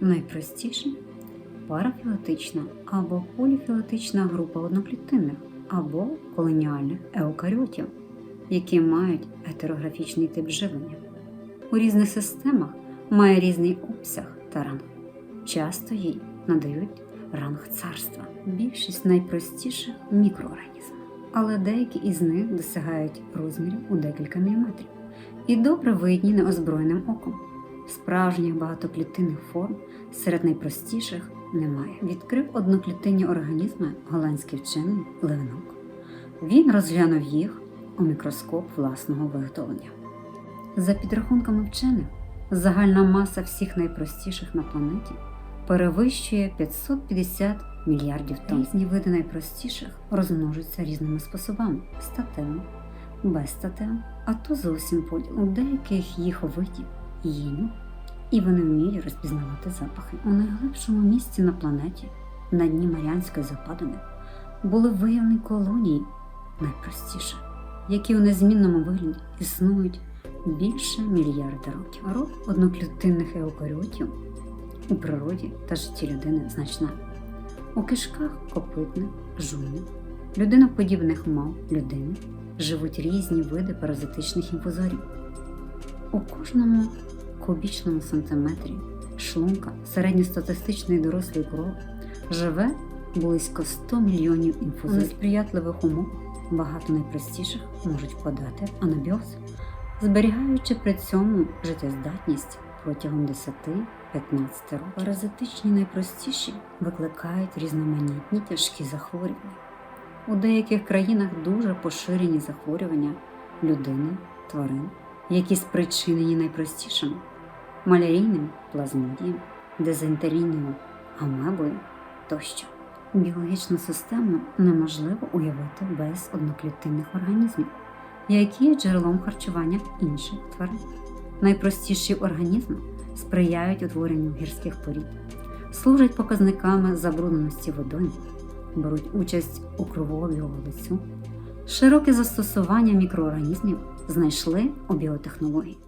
Найпростіше парафілетична або поліфілетична група одноклітинних або колоніальних еукаріотів, які мають етерографічний тип живлення. У різних системах має різний обсяг та ранг. Часто їй надають ранг царства. Більшість найпростіших мікроорганізмів, але деякі із них досягають розмірів у декілька міліметрів і добре видні неозброєним оком. Справжніх багатоклітинних форм серед найпростіших немає. Відкрив одноклітинні організми голландський вчений Левенок. Він розглянув їх у мікроскоп власного виготовлення. За підрахунками вчених, загальна маса всіх найпростіших на планеті перевищує 550 мільярдів тонн. Різні види найпростіших розмножуються різними способами статевим, безстатевим, а то зовсім поділ. У деяких їх видів нюх, і вони вміють розпізнавати запахи. У найглибшому місці на планеті, на дні Маріанської западини, були виявлені колонії найпростіших, які у незмінному вигляді існують більше мільярда років. Роль одноклітинних еукаріотів у природі та житті людини значна. У кишках копитних, жуйних, людиноподібних мав людини живуть різні види паразитичних інфузорів. У кожному кубічному сантиметрі шлунка середньостатистичної дорослої крови живе близько 100 мільйонів інфузорів. У несприятливих умовах багато найпростіших можуть впадати в анабіоз, зберігаючи при цьому життєздатність протягом 10-15 років. Паразитичні найпростіші викликають різноманітні тяжкі захворювання. У деяких країнах дуже поширені захворювання людини, тварин, які спричинені найпростішими малярійним плазмодієм, дизентерійною амебою тощо. Біологічну систему неможливо уявити без одноклітинних організмів, які є джерелом харчування інших тварин. Найпростіші організми сприяють утворенню гірських порід, служать показниками забрудненості водою, беруть участь у кровообігу лицю. Широке застосування мікроорганізмів знайшли у біотехнології.